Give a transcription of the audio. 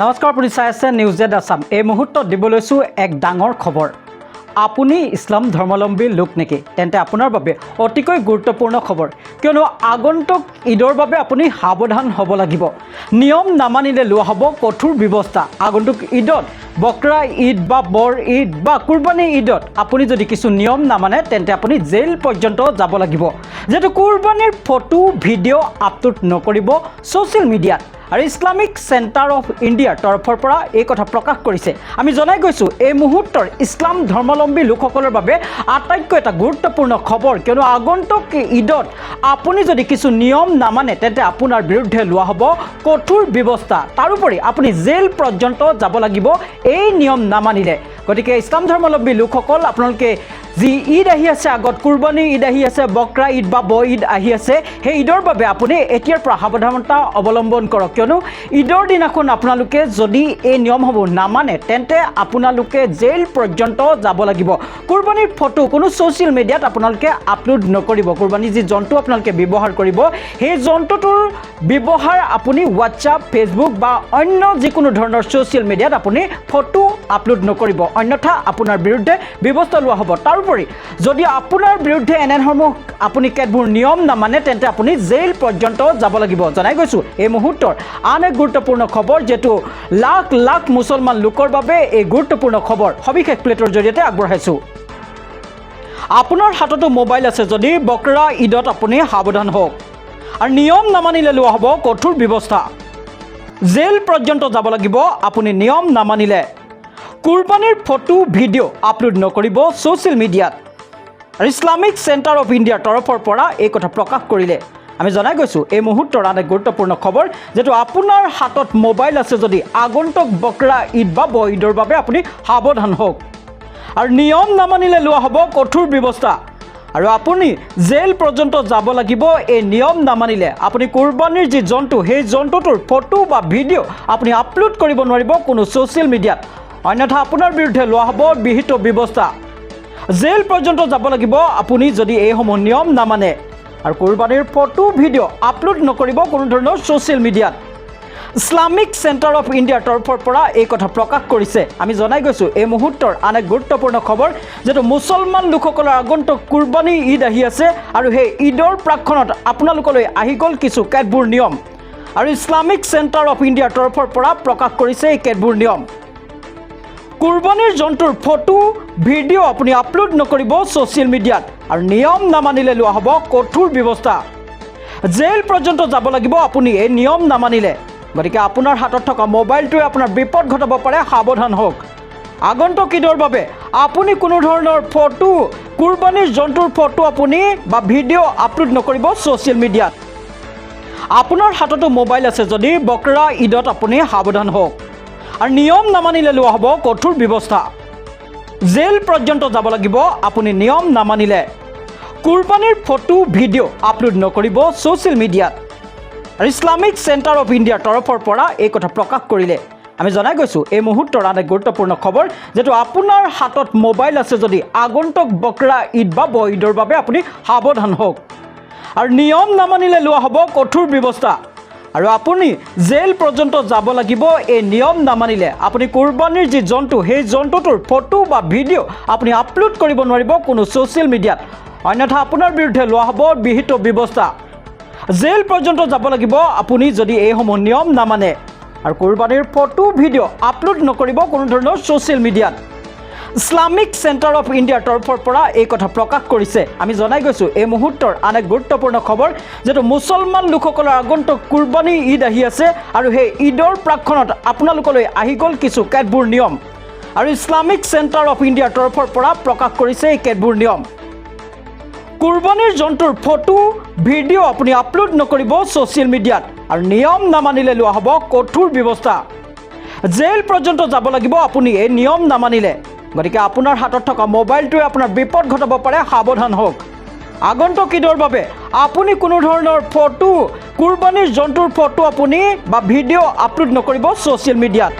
নমস্কাৰ, আপুনি চাই আছে নিউজ জেড আছাম। এই মুহূৰ্তত দিব লৈছোঁ এক ডাঙৰ খবৰ। আপুনি ইছলাম ধৰ্মাৱলম্বী লোক নেকি? তেন্তে আপোনাৰ বাবে অতিকৈ গুৰুত্বপূৰ্ণ খবৰ। কিয়নো আগন্তুক ঈদৰ বাবে আপুনি সাৱধান হ'ব লাগিব। নিয়ম নামানিলে লোৱা হ'ব কঠোৰ ব্যৱস্থা। আগন্তুক ঈদত, বকৰা ঈদ বা বৰ ঈদ বা কুৰবানী ঈদত আপুনি যদি কিছু নিয়ম নামানে, তেন্তে আপুনি জেইল পৰ্যন্ত যাব লাগিব। যিহেতু কুৰবানীৰ ফটো, ভিডিঅ' আপলোড নকৰিব, ছ'চিয়েল মিডিয়াত। আৰু ইছলামিক চেণ্টাৰ অফ ইণ্ডিয়াৰ তৰফৰ পৰা এই কথা প্ৰকাশ কৰিছে। আমি জনাই গৈছোঁ, এই মুহূৰ্তৰ ইছলাম ধৰ্মাৱলম্বী লোকসকলৰ বাবে আটাইতকৈ এটা গুৰুত্বপূৰ্ণ খবৰ। কিয়নো আগন্তুক ঈদত আপুনি যদি কিছু নিয়ম নামানে, তেন্তে আপোনাৰ বিৰুদ্ধে লোৱা হ'ব কঠোৰ ব্যৱস্থা। তাৰোপৰি আপুনি জেইল পৰ্যন্ত যাব লাগিব, এই নিয়ম নামানিলে। গতিকে ইছলাম ধৰ্মাৱলম্বী লোকসকল, আপোনালোকে যি ঈদ আহি আছে আগত কুৰবানী ঈদ আহি আছে, বকৰা ঈদ বা ব ঈদ আহি আছে, সেই ঈদৰ বাবে আপুনি এতিয়াৰ পৰা সাৱধানতা অৱলম্বন কৰক। কিয়নো ঈদৰ দিনাখন আপোনালোকে যদি এই নিয়মসমূহ নামানে, তেন্তে আপোনালোকে জেইল পৰ্যন্ত যাব লাগিব। কুৰবানীৰ ফটো কোনো ছ'চিয়েল মিডিয়াত আপোনালোকে আপলোড নকৰিব। কুৰবানী যি জন্তু আপোনালোকে ব্যৱহাৰ কৰিব, সেই জন্তুটোৰ ব্যৱহাৰ আপুনি হোৱাটছআপ ফেচবুক বা অন্য যিকোনো ধৰণৰ ছ'চিয়েল মিডিয়াত আপুনি ফটো আপলোড নকৰিব। অন্যথা আপোনাৰ বিৰুদ্ধে ব্যৱস্থা লোৱা হ'ব। তাৰোপৰি যদি আপোনাৰ বিৰুদ্ধে এনেধৰণৰ আপুনি কেতবোৰ নিয়ম নামানে, তেন্তে আপুনি জেইল পৰ্যন্ত যাব লাগিব। জনাই গৈছোঁ এই মুহূৰ্তৰ আন এক গুৰুত্বপূৰ্ণ খবৰ যিহেতু লাখ লাখ মুছলমান লোকৰ বাবে এই গুৰুত্বপূৰ্ণ খবৰ। সবিশেষ প্লেটৰ জৰিয়তে আগবঢ়াইছোঁ। আপোনাৰ হাততো মোবাইল আছে, যদি বকৰা ঈদত আপুনি সাৱধান হওক। আৰু নিয়ম নামানিলে লোৱা হ'ব কঠোৰ ব্যৱস্থা। জেইল পৰ্যন্ত যাব লাগিব, আপুনি নিয়ম নামানিলে। কুৰবানীৰ ফটো ভিডিঅ' আপলোড নকৰিব ছ'চিয়েল মিডিয়াত ইছলামিক চেণ্টাৰ অফ ইণ্ডিয়াৰ তৰফৰ পৰা এই কথা প্ৰকাশ কৰিলে। আমি জনাই গৈছোঁ, এই মুহূৰ্তৰ আন এক গুৰুত্বপূৰ্ণ খবৰ যিহেতু আপোনাৰ হাতত মোবাইল আছে যদি আগন্তুক বকৰা, ঈদ বা ব ঈদৰ বাবে আপুনি সাৱধান হওক। আৰু নিয়ম নামানিলে লোৱা হ'ব কঠোৰ ব্যৱস্থা। আৰু আপুনি জেইল পৰ্যন্ত যাব লাগিব, এই নিয়ম নামানিলে আপুনি কুৰবানীৰ যি জন্তু, সেই জন্তুটোৰ ফটো বা ভিডিঅ' আপুনি আপলোড কৰিব নোৱাৰিব কোনো ছ'চিয়েল মিডিয়াত অন্যথা আপোনাৰ বিৰুদ্ধে লোৱা হ'ব বিহিত ব্যৱস্থা। জেইল পৰ্যন্ত যাব লাগিব, আপুনি যদি এইসমূহ নিয়ম নামানে। আৰু কুৰবানীৰ ফটো, ভিডিঅ' আপলোড নকৰিব কোনো ধৰণৰ ছ'চিয়েল মিডিয়াত। ইছলামিক চেণ্টাৰ অফ ইণ্ডিয়াৰ তৰফৰ পৰা এই কথা প্ৰকাশ কৰিছে। আমি জনাই গৈছোঁ, এই মুহূৰ্তৰ আন এক গুৰুত্বপূৰ্ণ খবৰ, যিহেতু মুছলমান লোকসকলৰ আগন্তুক কুৰবানী ঈদ আহি আছে আৰু সেই ঈদৰ প্ৰাকখনত আপোনালোকলৈ আহি গ'ল কিছু কেতবোৰ নিয়ম। আৰু ইছলামিক চেণ্টাৰ অফ ইণ্ডিয়াৰ তৰফৰ পৰা প্ৰকাশ কৰিছে এই কেতবোৰ নিয়ম। কুৰবানীৰ জন্তুৰ ফটো, ভিডিঅ' আপুনি আপলোড নকৰিব ছ'চিয়েল মিডিয়াত আৰু নিয়ম নামানিলে লোৱা হ'ব কঠোৰ ব্যৱস্থা। জেইল পৰ্যন্ত যাব লাগিব আপুনি, এই নিয়ম নামানিলে। গতিকে আপোনাৰ হাতত থকা মোবাইলটোৱে আপোনাৰ বিপদ ঘটাব পাৰে, সাৱধান হওক। আগন্তুক ঈদৰ বাবে আপুনি কোনো ধৰণৰ ফটো, কুৰবানীৰ জন্তুৰ ফটো আপুনি বা ভিডিঅ' আপলোড নকৰিব ছ'চিয়েল মিডিয়াত আপোনাৰ হাততো মোবাইল আছে যদি, বকৰা ঈদত আপুনি সাৱধান হওক। আৰু নিয়ম নামানিলে লোৱা হ'ব কঠোৰ ব্যৱস্থা। জেইল পৰ্যন্ত যাব লাগিব, আপুনি নিয়ম নামানিলে কুৰবানীৰ ফটো, ভিডিঅ' আপলোড নকৰিব ছ'চিয়েল মিডিয়াত। আৰু ইছলামিক চেণ্টাৰ অফ ইণ্ডিয়াৰ তৰফৰ পৰা এই কথা প্ৰকাশ কৰিলে। আমি জনাই গৈছোঁ, এই মুহূৰ্তৰ আন এক গুৰুত্বপূৰ্ণ খবৰ যিহেতু আপোনাৰ হাতত মোবাইল আছে যদি আগন্তুক বকৰা, ঈদ বা ব ঈদৰ বাবে আপুনি সাৱধান হওক। আৰু নিয়ম নামানিলে লোৱা হ'ব কঠোৰ ব্যৱস্থা। আৰু আপুনি জেইল পৰ্যন্ত যাব লাগিব, এই নিয়ম নামানিলে। আপুনি কুৰবানীৰ যি জন্তু, সেই জন্তুটোৰ ফটো বা ভিডিঅ' আপুনি আপলোড কৰিব নোৱাৰিব কোনো ছ'চিয়েল মিডিয়াত। অন্যথা আপোনাৰ বিৰুদ্ধে লোৱা হ'ব বিহিত ব্যৱস্থা। জেইল পৰ্যন্ত যাব লাগিব, আপুনি যদি এইসমূহ নিয়ম নামানে। আৰু কুৰবানীৰ ফটো, ভিডিঅ' আপলোড নকৰিব কোনো ধৰণৰ ছ'চিয়েল মিডিয়াত। ইছলামিক চেণ্টাৰ অফ ইণ্ডিয়াৰ তৰফৰ পৰা এই কথা প্ৰকাশ কৰিছে। আমি জনাই গৈছোঁ, এই মুহূৰ্তৰ আন এক গুৰুত্বপূৰ্ণ খবৰ যিহেতু মুছলমান লোকসকলৰ আগন্তুক কুৰবানী ঈদ আহি আছে আৰু সেই ঈদৰ প্ৰাকখনত আপোনালোকলৈ আহি গ'ল কিছু কেতবোৰ নিয়ম। আৰু ইছলামিক চেণ্টাৰ অফ ইণ্ডিয়াৰ তৰফৰ পৰা প্ৰকাশ কৰিছে এই কেতবোৰ নিয়ম। কুৰবানীৰ জন্তুৰ ফটো, ভিডিঅ' আপুনি আপলোড নকৰিব ছ'চিয়েল মিডিয়াত আৰু নিয়ম নামানিলে লোৱা হ'ব কঠোৰ ব্যৱস্থা। জেইল পৰ্যন্ত যাব লাগিব, আপুনি এই নিয়ম নামানিলে। গতিকে আপোনাৰ হাতত থকা মোবাইলটোৱে আপোনাৰ বিপদ ঘটাব পাৰে, সাৱধান হওক। আগন্তুক ঈদৰ বাবে আপুনি কোনো ধৰণৰ ফটো, কুৰবানীৰ জন্তুৰ ফটো আপুনি বা ভিডিঅ' আপলোড নকৰিব ছ'চিয়েল মিডিয়াত